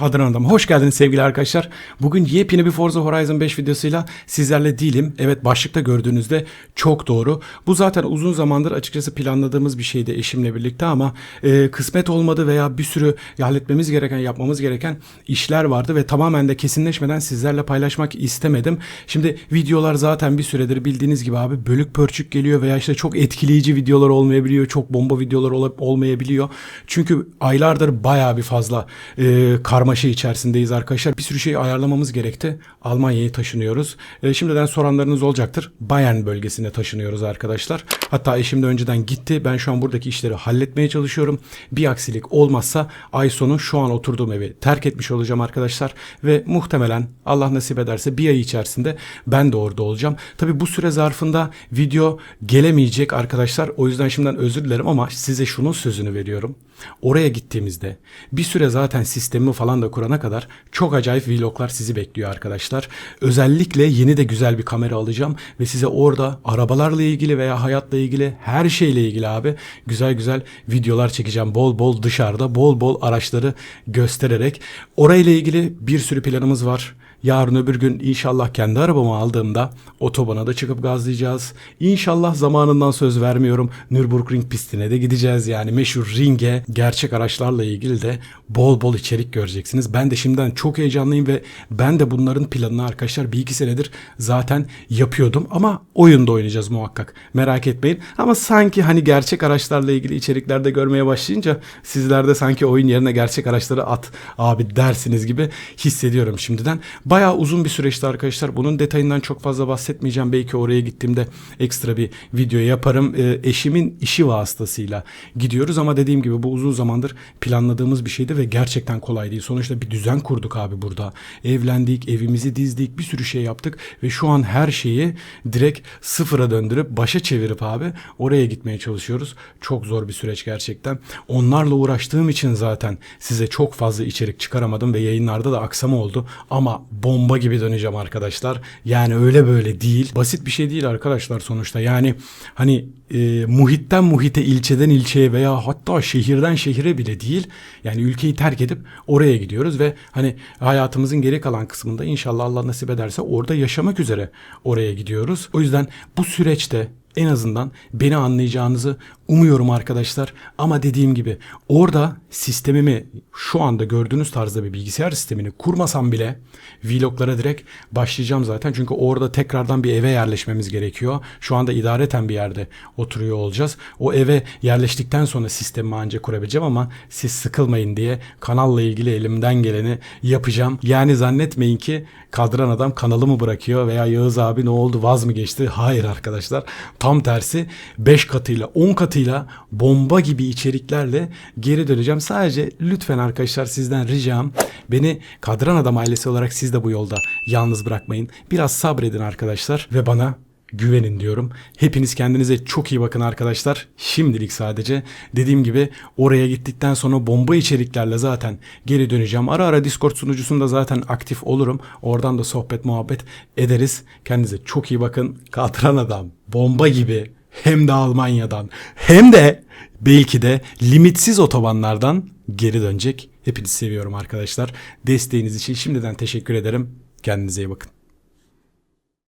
Kadran Adam. Hoş geldiniz sevgili arkadaşlar. Bugün yepyeni bir Forza Horizon 5 videosuyla sizlerle değilim. Evet başlıkta gördüğünüzde çok doğru. Bu zaten uzun zamandır açıkçası planladığımız bir şeydi eşimle birlikte ama e, kısmet olmadı veya bir sürü halletmemiz gereken, yapmamız gereken işler vardı ve tamamen de kesinleşmeden sizlerle paylaşmak istemedim. Şimdi videolar zaten bir süredir bildiğiniz gibi abi bölük pörçük geliyor veya işte çok etkileyici videolar olmayabiliyor, çok bomba videolar ol- olmayabiliyor. Çünkü aylardır bayağı bir fazla e, karmaşa içerisindeyiz arkadaşlar. Bir sürü şey ayarlamamız gerekti. Almanya'ya taşınıyoruz. E, şimdiden soranlarınız olacaktır. Bayern bölgesine taşınıyoruz arkadaşlar. Hatta eşim de önceden gitti. Ben şu an buradaki işleri halletmeye çalışıyorum. Bir aksilik olmazsa ay sonu şu an oturduğum evi terk etmiş olacağım arkadaşlar. Ve muhtemelen Allah nasip ederse bir ay içerisinde ben de orada olacağım. Tabi bu süre zarfında video gelemeyecek arkadaşlar. O yüzden şimdiden özür dilerim ama size şunun sözünü veriyorum. Oraya gittiğimizde bir süre zaten sistemimi falan da kurana kadar çok acayip vloglar sizi bekliyor arkadaşlar. Özellikle yeni de güzel bir kamera alacağım ve size orada arabalarla ilgili veya hayatla ilgili her şeyle ilgili abi güzel güzel videolar çekeceğim. Bol bol dışarıda bol bol araçları göstererek. Orayla ilgili bir sürü planımız var. Yarın öbür gün inşallah kendi arabamı aldığımda otobana da çıkıp gazlayacağız. İnşallah zamanından söz vermiyorum. Nürburgring pistine de gideceğiz yani meşhur ringe gerçek araçlarla ilgili de bol bol içerik göreceksiniz. Ben de şimdiden çok heyecanlıyım ve ben de bunların planını arkadaşlar bir iki senedir zaten yapıyordum ama oyunda oynayacağız muhakkak. Merak etmeyin. Ama sanki hani gerçek araçlarla ilgili içeriklerde görmeye başlayınca sizler de sanki oyun yerine gerçek araçları at abi dersiniz gibi hissediyorum şimdiden. Bayağı uzun bir süreçti arkadaşlar. Bunun detayından çok fazla bahsetmeyeceğim. Belki oraya gittiğimde ekstra bir video yaparım. Ee, eşimin işi vasıtasıyla gidiyoruz ama dediğim gibi bu uzun zamandır planladığımız bir şeydi ve gerçekten kolay değil. Sonuçta bir düzen kurduk abi burada. Evlendik, evimizi dizdik, bir sürü şey yaptık ve şu an her şeyi direkt sıfıra döndürüp başa çevirip abi oraya gitmeye çalışıyoruz. Çok zor bir süreç gerçekten. Onlarla uğraştığım için zaten size çok fazla içerik çıkaramadım ve yayınlarda da aksama oldu. Ama bomba gibi döneceğim arkadaşlar. Yani öyle böyle değil. Basit bir şey değil arkadaşlar sonuçta. Yani hani e, muhitten muhite, ilçeden ilçeye veya hatta şehirden şehire bile değil. Yani ülkeyi terk edip oraya gidiyoruz ve hani hayatımızın geri kalan kısmında inşallah Allah nasip ederse orada yaşamak üzere oraya gidiyoruz. O yüzden bu süreçte en azından beni anlayacağınızı umuyorum arkadaşlar. Ama dediğim gibi orada sistemimi şu anda gördüğünüz tarzda bir bilgisayar sistemini kurmasam bile vloglara direkt başlayacağım zaten. Çünkü orada tekrardan bir eve yerleşmemiz gerekiyor. Şu anda idareten bir yerde oturuyor olacağız. O eve yerleştikten sonra sistemi ancak kurabileceğim ama siz sıkılmayın diye kanalla ilgili elimden geleni yapacağım. Yani zannetmeyin ki kadran adam kanalımı bırakıyor veya Yağız abi ne oldu vaz mı geçti? Hayır arkadaşlar. Tam tersi 5 katıyla 10 katıyla bomba gibi içeriklerle geri döneceğim. Sadece lütfen arkadaşlar sizden ricam beni Kadran Adam ailesi olarak siz de bu yolda yalnız bırakmayın. Biraz sabredin arkadaşlar ve bana güvenin diyorum. Hepiniz kendinize çok iyi bakın arkadaşlar. Şimdilik sadece dediğim gibi oraya gittikten sonra bomba içeriklerle zaten geri döneceğim. Ara ara Discord sunucusunda zaten aktif olurum. Oradan da sohbet muhabbet ederiz. Kendinize çok iyi bakın. Katran adam bomba gibi hem de Almanya'dan hem de belki de limitsiz otobanlardan geri dönecek. Hepinizi seviyorum arkadaşlar. Desteğiniz için şimdiden teşekkür ederim. Kendinize iyi bakın.